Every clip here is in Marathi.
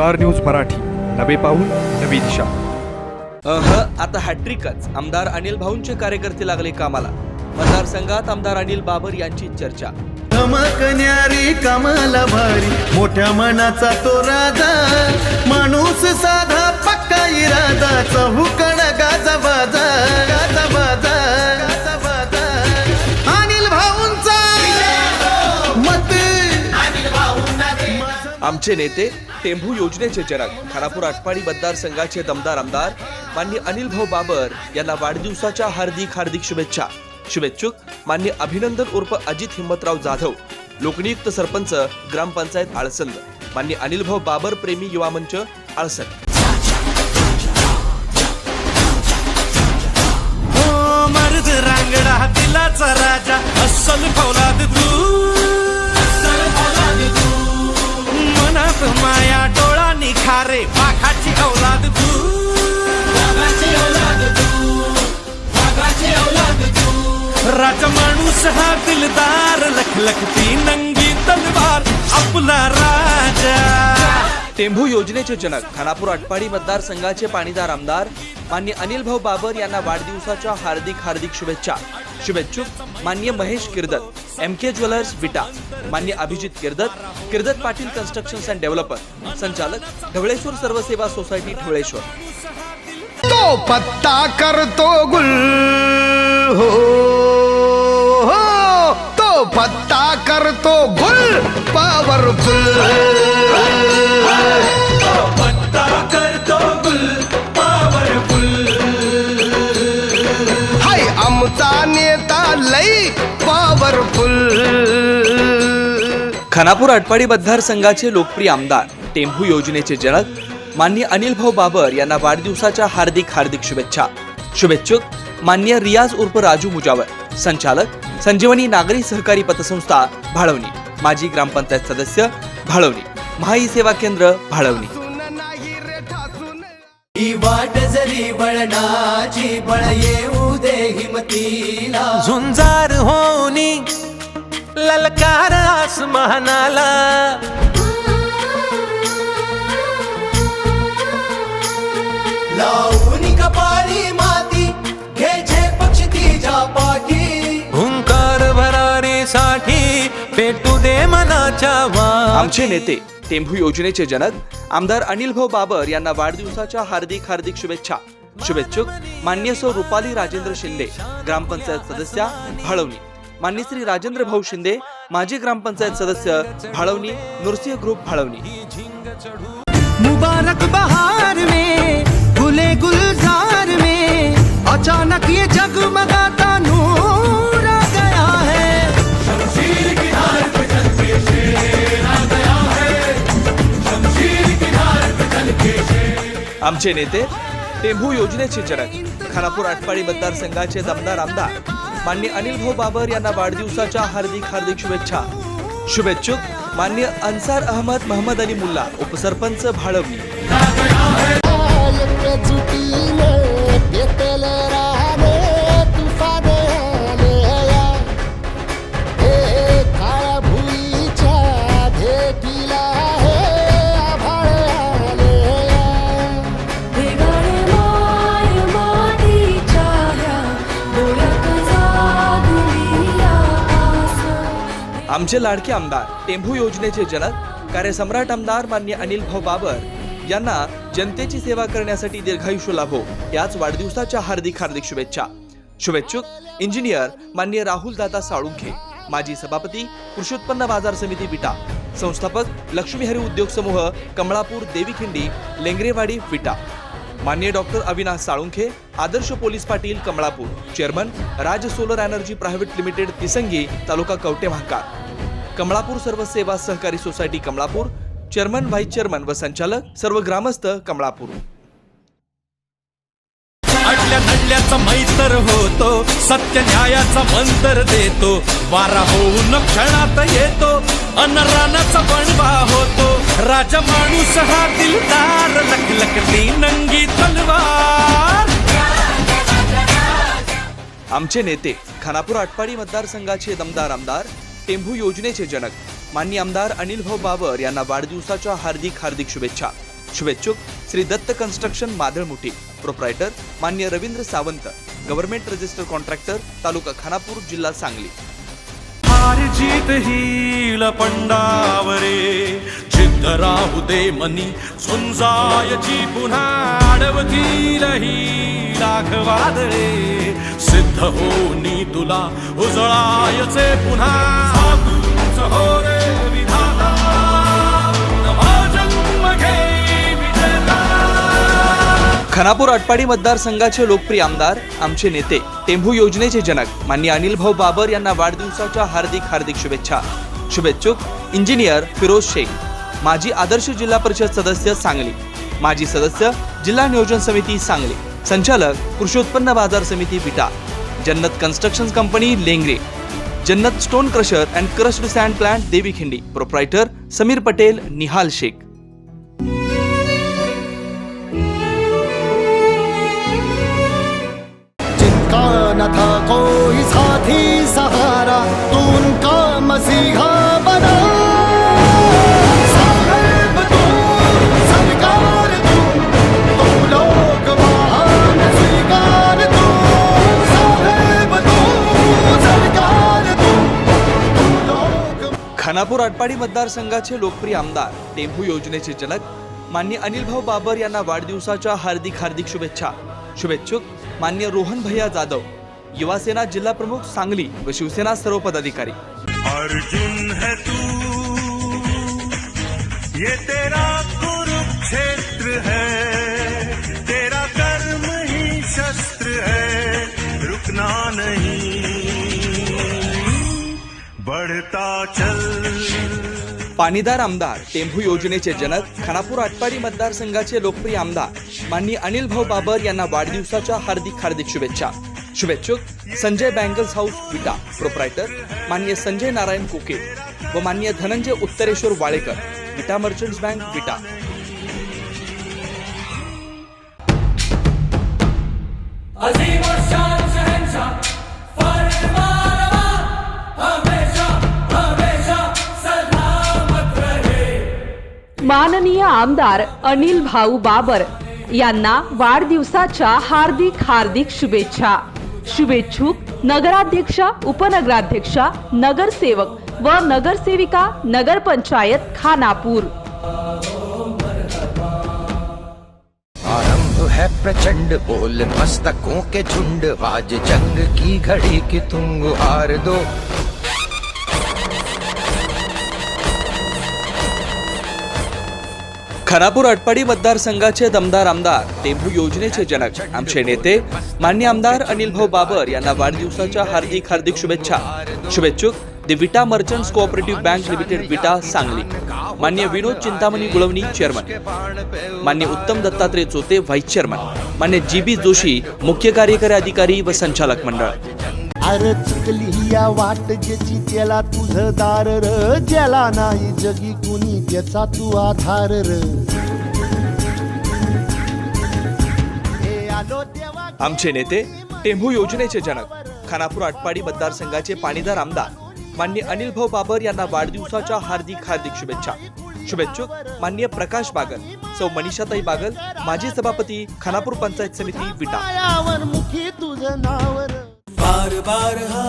Star news Marathi. नवे पाऊल नवी दिशा. अह आता हॅट्रिकच आमदार अनिल भाऊंचे कार्यकर्ते लागले कामाला. मतदारसंघात आमदार अनिल बाबर यांची चर्चा. धमकण्यारी कमाला भारी. मोठ्या मनाचा तो राजा. माणूस साधा पक्का इरादा. चहुकड गाजा बाजा गाजा बाजा. आमचे नेते टेंभू योजनेचे जनक खानापूर आटपाडी मतदारसंघाचे दमदार आमदार मान्य अनिल भाऊ बाबर यांना वाढदिवसाच्या हार्दिक हार्दिक शुभेच्छा. शुभेच्छुक मान्य अभिनंदन उर्फ अजित हिम्मतराव जाधव. लोकनियुक्त सरपंच ग्रामपंचायत आळसंद. मान्य अनिल भाऊ बाबर प्रेमी युवा मंच आळसंद. हो, रांगडा राजा अस्सल फौलाद तू माया डोळा निखारे वाघाची औलाद तू. राजा माणूस हा दिलदार लखलखती नंगी तलवार आपला राजा. टेंभू योजनेचे जनक खानापूर आटपाडी मतदारसंघाचे पाणीदार आमदार मान्य अनिल भाऊ बाबर यांना वाढदिवसाच्या हार्दिक हार्दिक शुभेच्छा. शुभेच्छुक मान्य Mahesh Kirdat M K jewellers Vita मान्य Abhijit Kirdat Kirdat Patil construction and developer संचालक ढवळेश्वर सर्वसेवा सोसायटी ढवळेश्वर. तो पत्ता करतो गुल हो, हो हो तो पत्ता करतो गुल पॉवरफुल. खानापूर आटपाडी मतदारसंघाचे लोकप्रिय आमदार टेंभू योजनेचे जनक मान्य अनिल भाऊ बाबर यांना वाढदिवसाच्या हार्दिक हार्दिक शुभेच्छा. शुभेच्छुक मान्य रियाज उर्फ राजू मुजावर संचालक संजीवनी नागरी सहकारी पतसंस्था भाळवणी. माजी ग्रामपंचायत सदस्य भाळवणी. महाई सेवा केंद्र भाळवणी. नाही रे ठासून वाट जरी बळणाची बळ येऊ दे हिमतीला. झुंजार होनी ललकार आसमानाला. लावून कपाळी माती पक्षी तिच्या पाठी. हुंकार भरारीसाठी पेटू दे मनाच्या वा आमचे नेते टेंभू योजनेचे जनक आमदार अनिल भाऊ बाबर यांना वाढदिवसाच्या हार्दिक हार्दिक शुभेच्छा. शुभेच्छुक मान्य सौ रुपाली राजेंद्र शिंदे ग्रामपंचायत सदस्या भाळवणी मान्य श्री राजेंद्र भाऊ शिंदे माजी ग्रामपंचायत सदस्य भाळवणी नुरसिंह ग्रुप भाळवणी. मुबारक बहार में गुले गुलजार में अचानक ये जगमगाता नूर आ गया है। आमचे नेते टेंभू योजनेचे जनक खानापूर आटपाडी मतदारसंघाचे दमदार आमदार मान्य अनिल भाऊ बाबर यांना वाढदिवसाच्या हार्दिक हार्दिक शुभेच्छा. शुभेच्छुक मान्य अन्सार अहमद महमद अली मुल्ला उपसरपंच भाळवणी. आमचे लाडके आमदार टेंभू योजनेचे जनक कार्यसम्राट आमदार मान्य अनिल भाऊ बाबर यांना जनतेची सेवा करण्यासाठी दीर्घायुष्य लाभो याच वाढदिवसाच्या हार्दिक हार्दिक शुभेच्छा. शुभेच्छुक इंजिनियर मान्य राहुल दादा साळुंखे माजी सभापती कृषी उत्पन्न बाजार समिती विटा संस्थापक लक्ष्मी हरी उद्योग समूह कमळापूर देवीखिंडी लेंगरेवाडी विटा. मान्य डॉक्टर अविनाश साळुंखे आदर्श police Patil Kamalapur chairman Raj solar energy private limited Tisangi taluka Kavathe Mahakal Kamalapur सर्व सेवा सहकारी society Kamalapur chairman vice chairman व संचालक सर्व ग्रामस्थ कमळापूर अडल्या नडल्याचा मैतर होतो सत्य न्यायाचा मंतर देतो वारा होऊन क्षणात येतो अन रानाचा बनवा होतो राजा माणूस हा दिलदार लखलखती नंगी तलवार. आमचे नेते खानापूर आटपाडी मतदारसंघाचे दमदार आमदार टेंभू योजनेचे जनक मान्य आमदार अनिल भाऊ बाबर यांना वाढदिवसाच्या हार्दिक हार्दिक शुभेच्छा. शुभेच्छुक श्री दत्त कन्स्ट्रक्शन मादळमुठी प्रोप्रायटर मान्य Ravindra Sawant government register contractor taluka Khanapur जिल्हा सांगली. हार जीत ही सिद्ध राहू दे मनी झुंजायची पुन्हा अडवतील ही लाख वादळे सिद्ध होनी तुला उजळायचे पुन्हा. हो रे विधाता खानापूर आटपाडी मतदारसंघाचे लोकप्रिय आमदार आमचे नेते टेंभू योजनेचे जनक मान्य अनिल भाऊ बाबर यांना वाढदिवसाच्या हार्दिक हार्दिक शुभेच्छा. शुभेच्छुक इंजिनियर फिरोज शेख. माजी आदर्श जिल्हा परिषद सदस्य सांगली. माजी सदस्य जिल्हा नियोजन समिती सांगली. संचालक कृषी उत्पन्न बाजार समिती विटा. जन्नत construction company Lengare. Jannat stone crusher and crushed sand plant Devikhindi proprietor Samir Patel Nihal Shaikh. जिनका न था कोई साथी सहारा. तू उनका मसीहा खानापूर आटपाडी मतदारसंघाचे लोकप्रिय आमदार टेंभू योजनेचे जनक मान्य अनिलभाऊ बाबर यांना वाढदिवसाच्या हार्दिक हार्दिक शुभेच्छा. शुभेच्छुक मान्य रोहन भैया जाधव युवासेना जिल्हा प्रमुख सांगली व शिवसेना सर्व पदाधिकारी. अर्जुन है तू ये तेरा कुरुक्षेत्र है तेरा कर्म ही शस्त्र है रुकना नहीं। बढ़ता चल पाणीदार आमदार टेंभू योजनेचे जनक खानापूर आटपाडी मतदारसंघाचे लोकप्रिय आमदार माननीय अनिल भाऊ बाबर यांना वाढदिवसाच्या हार्दिक हार्दिक शुभेच्छा. शुभेच्छुक Sanjay bangles house Vita proprietor मान्य संजय नारायण कोके व मान्य धनंजय उत्तरेश्वर वाळेकर विटा मर्चंट्स बँक विटा. आमदार अनिल भाऊ बाबर यांना वाढदिवसाच्या हार्दिक हार्दिक शुभेच्छा. शुभेच्छुक नगराध्यक्षा उपनगराध्यक्षा नगरसेवक व नगरसेविका नगरपंचायत खानापूर. आरंभ है प्रचंड बोल मस्तकों के झुंड आज जंग की घड़ी की तुम हार दो। खानापूर आटपाडी मतदारसंघाचे दमदार आमदार टेंभू योजनेचे जनक आमचे नेते मान्य आमदार अनिल भाऊ बाबर यांना वाढदिवसाच्या हार्दिक हार्दिक शुभेच्छा. शुभेच्छुक the Vita merchants cooperative bank limited Vita Sangli. मान्य विनोद चिंतामणी गुळवणी चेअरमन. मान्य उत्तम दत्तात्रय चोते व्हाईस चेअरमन. मान्य जी बी जोशी मुख्य कार्यकारी अधिकारी व संचालक मंडळ. अरे चुकली या वाट ज्याची त्याला तुझं दार र ज्याला नाही जगी कुणी त्याचा तू आधार र. आमचे नेते टेंभू योजनेचे जनक खानापूर आटपाडी मतदारसंघाचे पाणीदार आमदार मान्य अनिल भाऊ बाबर यांना वाढदिवसाच्या हार्दिक हार्दिक शुभेच्छा. शुभेच्छुक मान्य प्रकाश बागल सौ मनीषाताई बागल माजी सभापती खानापूर पंचायत समिती विटा. बार बार हा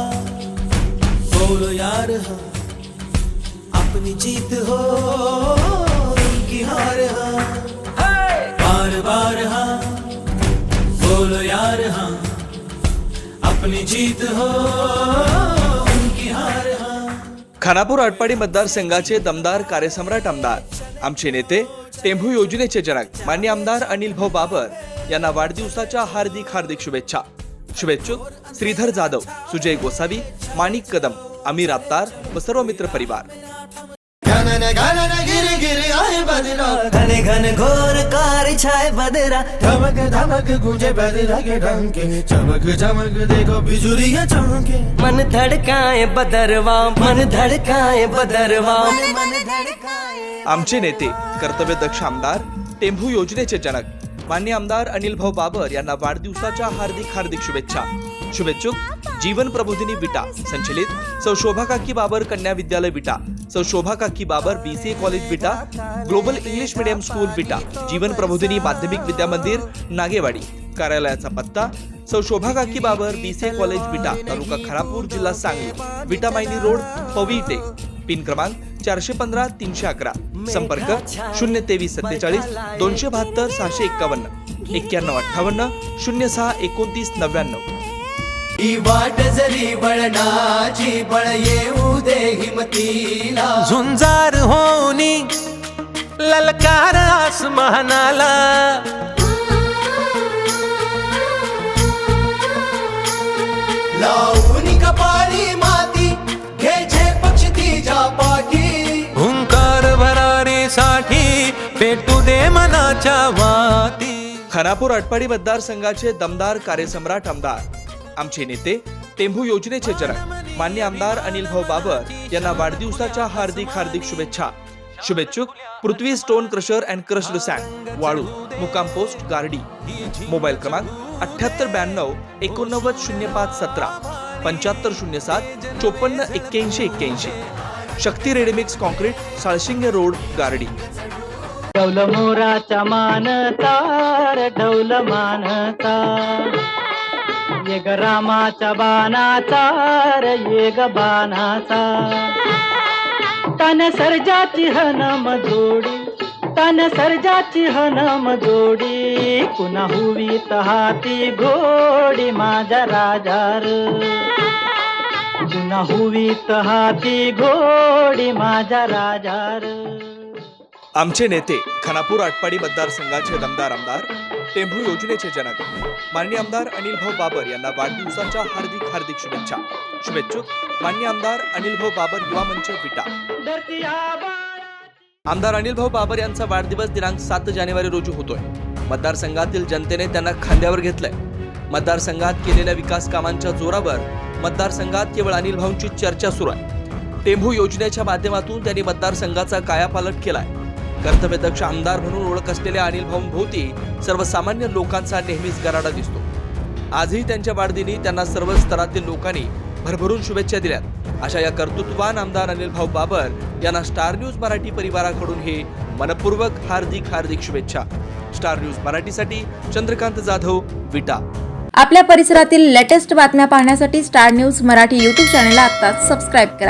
बोलो यार हा अपनी जीत हो उनकी हार हा। बार बार हा बोलो यार हा अपनी जीत हो उनकी हार खानापूर आटपाडी मतदारसंघाचे दमदार कार्यसम्राट आमदार आमचे नेते टेंभू योजनेचे जनक मान्य आमदार अनिल भाऊ बाबर यांना वाढदिवसाच्या हार्दिक हार्दिक शुभेच्छा. शुभेच्छुक श्रीधर जाधव सुजय गोसावी माणिक कदम अमीर आत्तार व सर्व मित्र परिवार. घनन घनन गिर गिर आए बदरा घने घन घोर कार छाए बदरा. धमक धमक गुंजे बदरा के डंके चमक चमक देखो बिजुरियां चमके. मन धड़काए बदरवा. मन धड़काए बदरवा. मन धड़काए. आमचे नेते कर्तव्यदक्ष आमदार टेंभू योजनेचे जनक मान्य आमदार अनिल भाऊ बाबर यांना वाढदिवसाच्या हार्दिक हार्दिक शुभेच्छा. शुभेच्छुक जीवन प्रबोधिनी विटा संचलित सौ शोभा काकी बाबर कन्या विद्यालय विटा सौ Shobha Kaki Babar BCA college Vita global English medium school Vita Jeevan Prabodhini माध्यमिक विद्या मंदिर नागेवाडी. कार्यालयाचा पत्ता सौ शोभा काकी बाबर बीसीए कॉलेज विटा तालुका खरापूर जिल्हा सांगली विटा मायनी रोड पविटे पिन क्रमांक चारशे पंधरा तीनशे अकरा. संपर्क शून्य तेवीस सत्तेचाळीस दोनशे बहात्तर सहाशे एक्कावन्न. एक्क्याण्णव अठ्ठावन्न शून्य सहा एकोणतीस नव्याण्णव. ही वाट जरी बळणाची बळ येऊ दे हिमतीला. झुंजार होनी ललकार आसमानाला. पेटू दे मनाच्या वाती. खानापूर आटपाडी मतदारसंघाचे दमदार कार्यसम्राट आमदार. आमचे नेते टेंभू योजनेचे जनक मान्य आमदार अनिल भाऊ बाबर यांना वाढदिवसाच्या हार्दिक हार्दिक शुभेच्छा. शुभेच्छुक Prithvi stone crusher and crushed sand वाळू मुकाम पोस्ट गार्डी. मोबाईल क्रमांक अठ्याहत्तर ब्याण्णव एकोणनव्वद शून्य पाच सतरा पंच्याहत्तर शून्य सात चोपन्न एक्क्याऐंशी एक्क्याऐंशी. Shakti ready mix concrete Salshinge road Gardi. डौल मोराचा मानतार रे डौल मानता. ये ग रामाच्या येग रे बाणाचा. तन सर्जाची हनम जोडी तन सर्जाची हनम जोडी. पुन्हा हुवी हाती घोडी माझ्या राजार. पुन्हा हुवीत हाती घोडी माझ्या राजार. आमचे नेते खानापूर आटपाडी मतदारसंघाचे दमदार आमदार टेंभू योजनेचे जनक माननीय आमदार अनिल भाऊ बाबर यांना वाढदिवसाच्या हार्दिक हार्दिक शुभेच्छा. शुभेच्छुक मान्य आमदार अनिल भाऊ बाबर युवा मंच विटा. आमदार अनिल भाऊ बाबर यांचा वाढदिवस दिनांक सात जानेवारी रोजी होतोय. मतदारसंघातील जनतेने त्यांना खांद्यावर घेतलंय. मतदारसंघात केलेल्या विकास कामांच्या जोरावर मतदारसंघात केवळ अनिल भाऊंची चर्चा सुरू आहे. टेंभू योजनेच्या माध्यमातून त्यांनी मतदारसंघाचा कायापालट केलाय. कर्तव्यदक्ष आमदार म्हणून ओळख असलेल्या अनिल भाऊंभोवती सर्वसामान्य लोकांचा नेहमीच गराडा दिसतो. आजही त्यांच्या वाढदिनी त्यांना सर्व स्तरातील लोकांनी भरभरून शुभेच्छा दिल्यात. अशा या कर्तृत्वान आमदार अनिल भाऊ बाबर यांना स्टार न्यूज मराठी परिवाराकडून हे मनपूर्वक हार्दिक हार्दिक शुभेच्छा. स्टार न्यूज मराठीसाठी चंद्रकांत जाधव विटा. आपल्या परिसरातील लेटेस्ट बातम्या पाहण्यासाठी स्टार न्यूज मराठी यूट्यूब चॅनलला आत्ताच सबस्क्राईब करा.